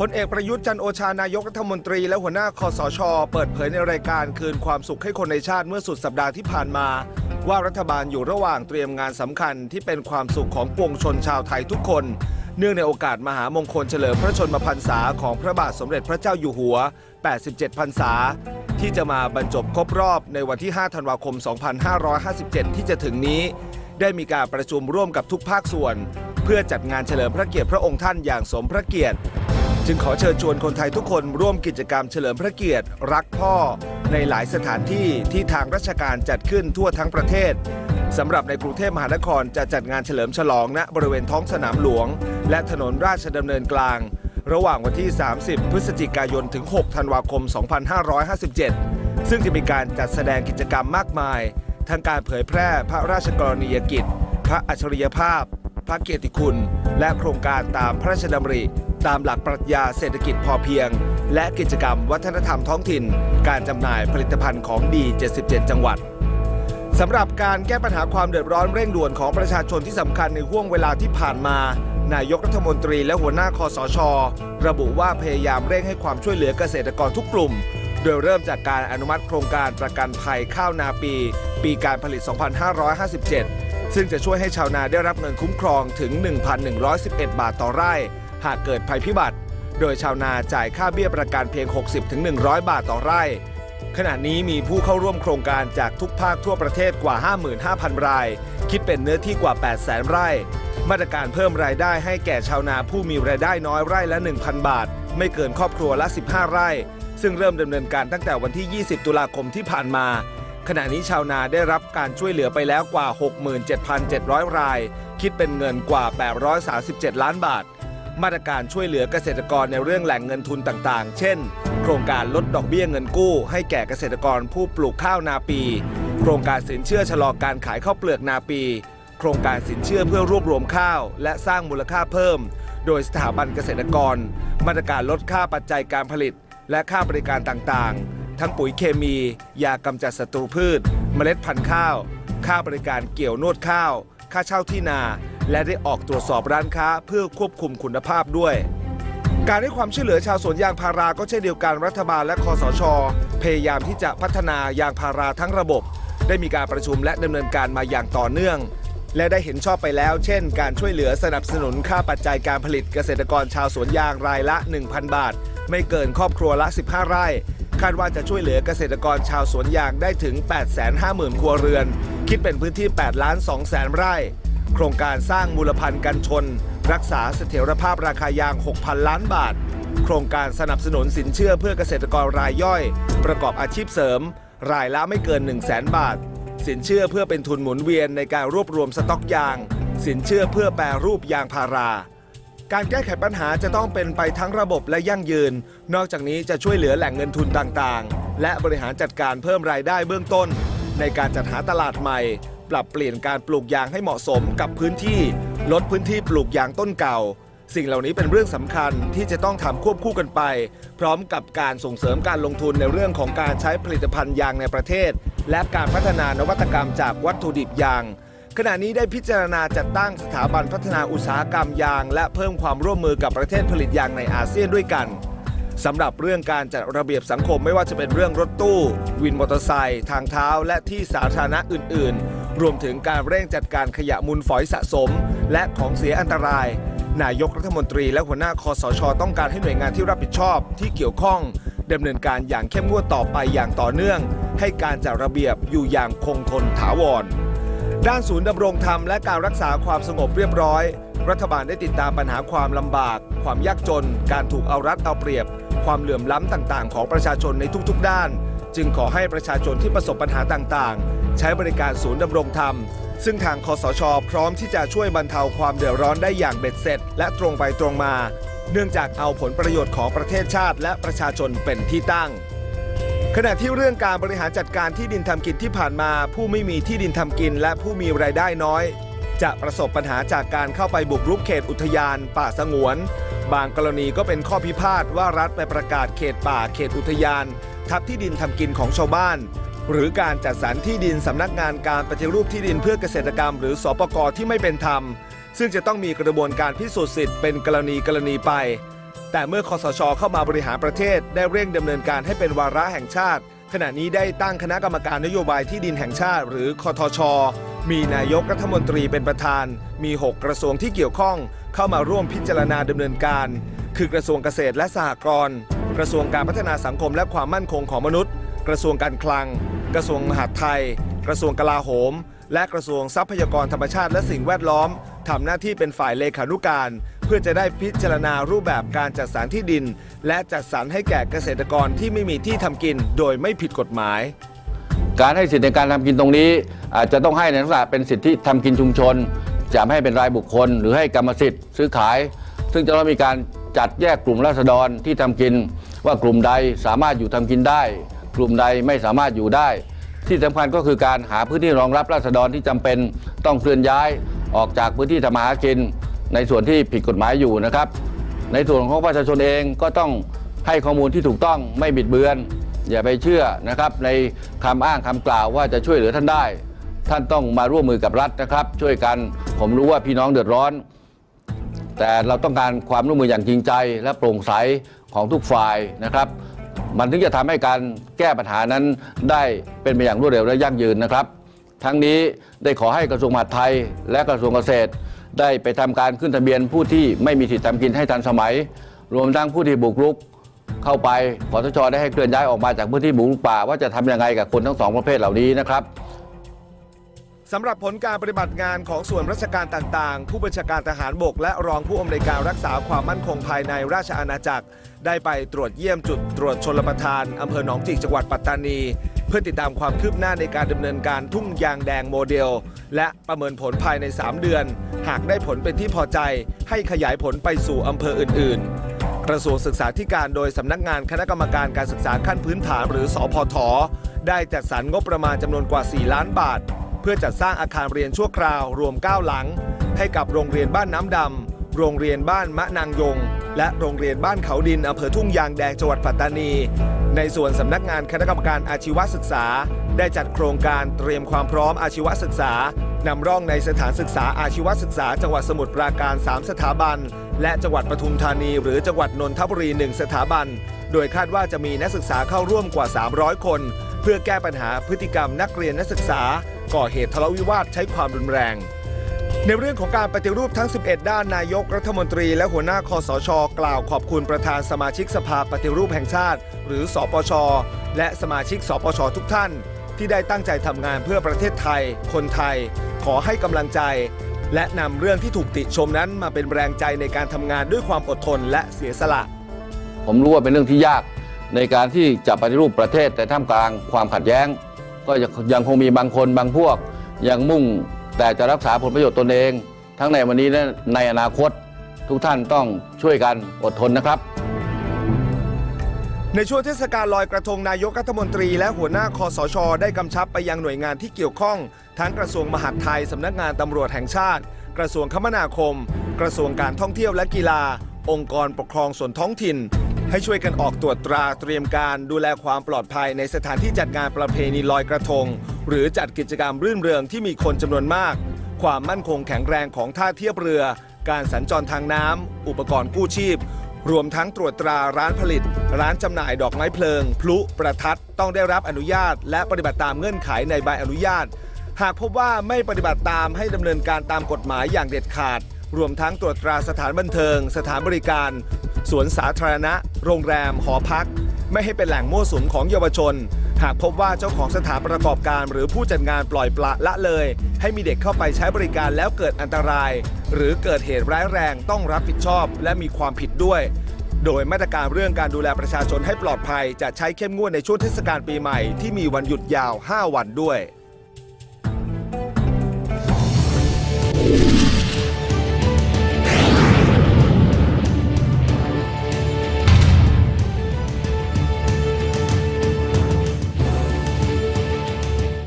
พลเอกประยุทธ์จันโอชานายกรัฐมนตรีและหัวหน้าคอสช เปิดเผยในรายการคืนความสุขให้คนในชาติเมื่อสุดสัปดาห์ที่ผ่านมา ว่ารัฐบาลอยู่ระหว่างเตรียมงานสำคัญที่เป็นความสุขของปวงชนชาวไทยทุกคน เนื่องในโอกาสมหามงคลเฉลิมพระชนมพรรษาของพระบาทสมเด็จพระเจ้าอยู่หัว 87 พรรษา ที่จะมาบรรจบครบรอบในวันที่ 5 ธันวาคม 2557 ที่จะถึงนี้ ได้มีการประชุมร่วมกับทุกภาคส่วน เพื่อจัดงานเฉลิมพระเกียรติพระองค์ท่านอย่างสมพระเกียรติจึงขอเชิญชวนคนไทยทุกคนร่วมกิจกรรมเฉลิมพระเกียรติ รักพ่อ ในหลายสถานที่ที่ทางราชการจัดขึ้นทั่วทั้งประเทศ สำหรับในกรุงเทพมหานครจะจัดงานเฉลิมฉลองณบริเวณท้องสนามหลวง และถนนราชดำเนินกลาง ระหว่างวันที่ 30 พฤศจิกายนถึง 6 ธันวาคม 2557 ซึ่งจะมีการจัดแสดงกิจกรรมมากมาย ทั้งการเผยแพร่พระราชกรณียกิจ พระอัจฉริยภาพ พระเกียรติคุณ และโครงการตามพระราชดำริ ตามหลักปรัชญาเศรษฐกิจพอเพียง และกิจกรรมวัฒนธรรมท้องถิ่น การจำหน่ายผลิตภัณฑ์ของดี 77 จังหวัด สำหรับการแก้ปัญหาความเดือดร้อนเร่งด่วนของประชาชนที่สำคัญในห่วงเวลาที่ผ่านมา นายกรัฐมนตรีและหัวหน้าคอสช ระบุว่าพยายามเร่งให้ความช่วยเหลือเกษตรกรทุกกลุ่ม โดยเริ่มจากการอนุมัติโครงการประกันภัยข้าวนาปี ปีการผลิต 2557 ซึ่งจะช่วยให้ชาวนาได้รับเงินคุ้มครองถึง 1,111 บาทต่อไร่ หากเกิดภัยพิบัติ โดยชาวนาจ่ายค่าเบี้ยประกันเพียง 60-100 บาทต่อไร่ ขณะนี้มีผู้เข้าร่วมโครงการจากทุกภาคทั่วประเทศกว่า 55,000 ราย คิดเป็นเนื้อที่กว่า 800,000 ไร่ มาตรการเพิ่มรายได้ให้แก่ชาวนาผู้มีรายได้น้อยไร่ละ 1,000 บาท ไม่เกินครอบครัวละ 15 ไร่ ซึ่งเริ่มดำเนินการตั้งแต่วันที่ 20 ตุลาคมที่ผ่านมา ขณะนี้ชาวนาได้รับการช่วยเหลือไปแล้วกว่า 67,700 ราย คิดเป็นเงินกว่า 837 ล้านบาท มาตรการช่วยเหลือเกษตรกรในเรื่องแหล่งเงินทุนต่างๆ เช่น โครงการลดดอกเบี้ยเงินกู้ ให้แก่เกษตรกรผู้ปลูกข้าวนาปี โครงการสินเชื่อชะลอการขายข้าวเปลือกนาปี โครงการสินเชื่อเพื่อรวบรวมข้าว และสร้างมูลค่าเพิ่ม โดยสถาบันเกษตรกร มาตรการลดค่าปัจจัยการผลิต และค่าบริการต่างๆ ทั้งปุ๋ยเคมี ยากำจัดศัตรูพืช เมล็ดพันธุ์ข้าว ค่าบริการเกี่ยวนวดข้าว ค่าเช่าที่นา และได้ออกตรวจสอบร้านค้าเพื่อควบคุมคุณภาพด้วย การให้ความช่วยเหลือชาวสวนยางพาราก็เช่นเดียวกันรัฐบาลและคอสช พยายามที่จะพัฒนายางพาราทั้งระบบ ได้มีการประชุมและดำเนินการมาอย่างต่อเนื่อง และได้เห็นชอบไปแล้ว เช่น การช่วยเหลือสนับสนุนค่าปัจจัยการผลิตเกษตรกรชาวสวนยางรายละ 1,000 บาท ไม่เกินครอบครัวละ 15 ไร่คาดว่าจะช่วยเหลือเกษตรกรชาวสวนยางได้ถึง 850,000 ครัวเรือน คิดเป็นพื้นที่ 8 ล้าน 2 แสนไร่ โครงการสร้างมูลพันธ์กันชน รักษาเสถียรภาพราคายาง 6,000 ล้านบาท โครงการสนับสนุนสินเชื่อเพื่อเกษตรกรรายย่อย ประกอบอาชีพเสริม รายละไม่เกิน 1 0 0 0 0แบาท สินเชื่อเพื่อเป็นทุนหมุนเวียนในการรวบรวมสต็อกยาง สินเชื่อเพื่อแปรรูปยางพาราการแก้ไขปัญหาจะต้องเป็นไปทั้งระบบและยั่งยืน นอกจากนี้จะช่วยเหลือแหล่งเงินทุนต่างๆ และบริหารจัดการเพิ่มรายได้เบื้องต้น ในการจัดหาตลาดใหม่ ปรับเปลี่ยนการปลูกยางให้เหมาะสมกับพื้นที่ ลดพื้นที่ปลูกยางต้นเก่า สิ่งเหล่านี้เป็นเรื่องสำคัญที่จะต้องทำควบคู่กันไป พร้อมกับการส่งเสริมการลงทุนในเรื่องของการใช้ผลิตภัณฑ์ยางในประเทศ และการพัฒนานวัตกรรมจากวัตถุดิบยาง ขณะนี้ได้พิจารณาจัดตั้งสถาบันพัฒนาอุตสาหกรรมยาง และเพิ่มความร่วมมือกับประเทศผลิตยางในอาเซียนด้วยกัน สำหรับเรื่องการจัดระเบียบสังคมไม่ว่าจะเป็นเรื่องรถตู้ วินมอเตอร์ไซค์ทางเท้าและที่สาธารณะอื่นๆ รวมถึงการเร่งจัดการขยะมูลฝอยสะสม และของเสียอันตราย นายกรัฐมนตรีและหัวหน้าคอสช ต้องการให้หน่วยงานที่รับผิดชอบที่เกี่ยวข้องดำเนินการอย่างเข้มงวดต่อไปอย่างต่อเนื่อง ให้การจัดระเบียบอยู่อย่างคงทนถาวร ด้านศูนย์ดำรงธรรมและการรักษาความสงบเรียบร้อย รัฐบาลได้ติดตามปัญหาความลำบาก ความยากจน การถูกเอารัดเอาเปรียบ ความเหลื่อมล้ำต่าง ๆ ของประชาชนในทุก ๆ ด้าน จึงขอให้ประชาชนที่ประสบปัญหาต่างๆ ใช้บริการศูนย์ดำรงธรรม ซึ่งทางคอสช พร้อมที่จะช่วยบรรเทาความเดือดร้อนได้อย่างเบ็ดเสร็จ และตรงไปตรงมา เนื่องจากเอาผลประโยชน์ของประเทศชาติและประชาชนเป็นที่ตั้งขณะที่เรื่องการบริหารจัดการที่ดินทำกินที่ผ่านมา ผู้ไม่มีที่ดินทำกินและผู้มีรายได้น้อย จะประสบปัญหาจากการเข้าไปบุกรุกเขตอุทยาน ป่าสงวน บางกรณีก็เป็นข้อพิพาทว่ารัฐไปประกาศเขตป่าเขตอุทยาน ทับที่ดินทำกินของชาวบ้าน หรือการจัดสรรที่ดินสำนักงานการปฏิรูปที่ดินเพื่อเกษตรกรรม หรือสปกรที่ไม่เป็นธรรม ซึ่งจะต้องมีกระบวนการพิสูจน์สิทธิ์เป็นกรณีกรณีไป แต่เมื่อคอสชเข้ามาบริหารประเทศได้เร่งดำเนินการให้เป็นวาระแห่งชาติ ขณะนี้ได้ตั้งคณะกรรมการนโยบายที่ดินแห่งชาติ หรือคอทชมีนายกรัฐมนตรีเป็นประธาน มี 6 กระทรวงที่เกี่ยวข้อง เข้ามาร่วมพิจารณาดำเนินการ คือกระทรวงเกษตรและสหกรณ์ กระทรวงการพัฒนาสังคมและความมั่นคงของมนุษย์ กระทรวงการคลัง กระทรวงมหาดไทย กระทรวงกลาโหม และกระทรวงทรัพยากรธรรมชาติและสิ่งแวดล้อมทำหน้าที่เป็นฝ่ายเลขานุการ เพื่อจะได้พิจารณารูปแบบการจัดสรรที่ดิน และจัดสรรให้แก่เกษตรกรที่ไม่มีที่ทำกิน โดยไม่ผิดกฎหมาย การให้สิทธิในการทำกินตรงนี้ อาจจะต้องให้ในลักษณะเป็นสิทธิทำกินชุมชน จะไม่ให้เป็นรายบุคคล หรือให้กรรมสิทธิ์ซื้อขาย ซึ่งจะต้องมีการจัดแยกกลุ่มราษฎรที่ทำกิน ว่ากลุ่มใดสามารถอยู่ทำกินได้ กลุ่มใดไม่สามารถอยู่ได้ ที่สำคัญก็คือการหาพื้นที่รองรับราษฎรที่จำเป็นต้องเคลื่อนย้ายออกจากพื้นที่ทำมาหากิน ในส่วนที่ผิดกฎหมายอยู่นะครับ ในส่วนของประชาชนเองก็ต้องให้ข้อมูลที่ถูกต้องไม่บิดเบือน อย่าไปเชื่อนะครับ ในคำอ้างคำกล่าวว่าจะช่วยเหลือท่านได้ ท่านต้องมาร่วมมือกับรัฐนะครับ ช่วยกันผมรู้ว่าพี่น้องเดือดร้อน แต่เราต้องการความร่วมมืออย่างจริงใจ และโปร่งใสของทุกฝ่ายนะครับ มันถึงจะทำให้การแก้ปัญหานั้นได้เป็นไปอย่างรวดเร็วและยั่งยืนนะครับ ทั้งนี้ได้ขอให้กระทรวงมหาดไทย และกระทรวงเกษตร ได้ไปทำการขึ้นทะเบียนผู้ที่ไม่มีสิทธิทำกินให้ทันสมัย รวมทั้งผู้ที่บุกรุกเข้าไปขอสชได้ให้เคลื่อนย้ายออกมาจากพื้นที่บุกรุกป่าว่าจะทำยังไงกับคนทั้งสองประเภทเหล่านี้นะครับ สำหรับผลการปฏิบัติงานของส่วนราชการต่างๆ ผู้บัญชาการทหารบก และรองผู้อำนวยการรักษาความมั่นคงภายในราชอาณาจักร ได้ไปตรวจเยี่ยมจุดตรวจชลประทานอำเภอหนองจิกจังหวัดปัตตานี เพื่อติดตามความคืบหน้าในการดำเนินการทุ่งยางแดงโมเดล และประเมินผลภายใน 3 เดือน หากได้ผลเป็นที่พอใจ ให้ขยายผลไปสู่อำเภออื่น ๆกระทรวงศึกษาธิการโดยสำนักงานคณะกรรมการการศึกษาขั้นพื้นฐานหรือสอพทได้จัดสรรงบประมาณจำนวนกว่า 4 ล้านบาท พื่อจัดสร้างอาคารเรียนชั่วคราวรวม 9 หลัง ให้กับโรงเรียนบ้านน้ำดำ โรงเรียนบ้านมะนางยง และโรงเรียนบ้านเขาดินอำเภอทุ่งยางแดงจังหวัดปัตตานี ในส่วนสำนักงานคณะกรรมการอาชีวศึกษา ได้จัดโครงการเตรียมความพร้อมอาชีวศึกษานำร่องในสถานศึกษาอาชีวศึกษา จังหวัดสมุทรปราการ 3 สถาบัน และจังหวัดปทุมธานี หรือจังหวัดนนทบุรี 1 สถาบัน โดยคาดว่าจะมีนักศึกษาเข้าร่วมกว่า 300 คน พื่อแก้ปัญหาพฤติกรรมนักเรียนนักศึกษา ก่อเหตุทะเลาะวิวาทใช้ความรุนแรง ในเรื่องของการปฏิรูปทั้ง 11 ด้านนายกรัฐมนตรี และหัวหน้าคอสช กล่าวขอบคุณประธานสมาชิกสภาปฏิรูปแห่งชาติ หรือสปช และสมาชิกสปชทุกท่าน ที่ได้ตั้งใจทำงานเพื่อประเทศไทย คนไทย ขอให้กำลังใจ และนำเรื่องที่ถูกติชมนั้นมาเป็นแรงใจในการทำงานด้วยความอดทนและเสียสละ ผมรู้ว่าเป็นเรื่องที่ยาก ในการที่จะปฏิรูปประเทศแต่ท่ามกลางความขัดแย้ง ก็ยังคงมีบางคนบางพวก ยังมุ่งแต่จะรักษาผลประโยชน์ตนเอง ทั้งในวันนี้และในอนาคตทุกท่านต้องช่วยกันอดทนนะครับ ในช่วงเทศกาลลอยกระทงนายกรัฐมนตรีและหัวหน้าคอสช ได้กำชับไปยังหน่วยงานที่เกี่ยวข้อง ทั้งกระทรวงมหาดไทยสำนักงานตำรวจแห่งชาติ กระทรวงคมนาคม กระทรวงการท่องเที่ยวและกีฬา องค์กรปกครองส่วนท้องถิ่น ให้ช่วยกันออกตรวจตราเตรียมการดูแลความปลอดภัยในสถานที่จัดงานประเพณีลอยกระทง หรือจัดกิจกรรมรื่นเริงที่มีคนจำนวนมาก ความมั่นคงแข็งแรงของท่าเทียบเรือ การสัญจรทางน้ำอุปกรณ์กู้ชีพ รวมทั้งตรวจตราร้านผลิต ร้านจำหน่ายดอกไม้เพลิง พลุประทัดต้องได้รับอนุญาต และปฏิบัติตามเงื่อนไขในใบอนุญาต หากพบว่าไม่ปฏิบัติตามให้ดำเนินการตามกฎหมายอย่างเด็ดขาด รวมทั้งตรวจตราสถานบันเทิง สถานบริการ สวนสาธารณะ โรงแรม หอพัก ไม่ให้เป็นแหล่งมั่วสุมของเยาวชน หากพบว่าเจ้าของสถานประกอบการหรือผู้จัดงานปล่อยปละละเลย ให้มีเด็กเข้าไปใช้บริการแล้วเกิดอันตราย หรือเกิดเหตุร้ายแรงต้องรับผิดชอบ และมีความผิดด้วย โดยมาตรการเรื่องการดูแลประชาชนให้ปลอดภัย จะใช้เข้มงวดในช่วงเทศกาลปีใหม่ที่มีวันหยุดยาว 5 วันด้วย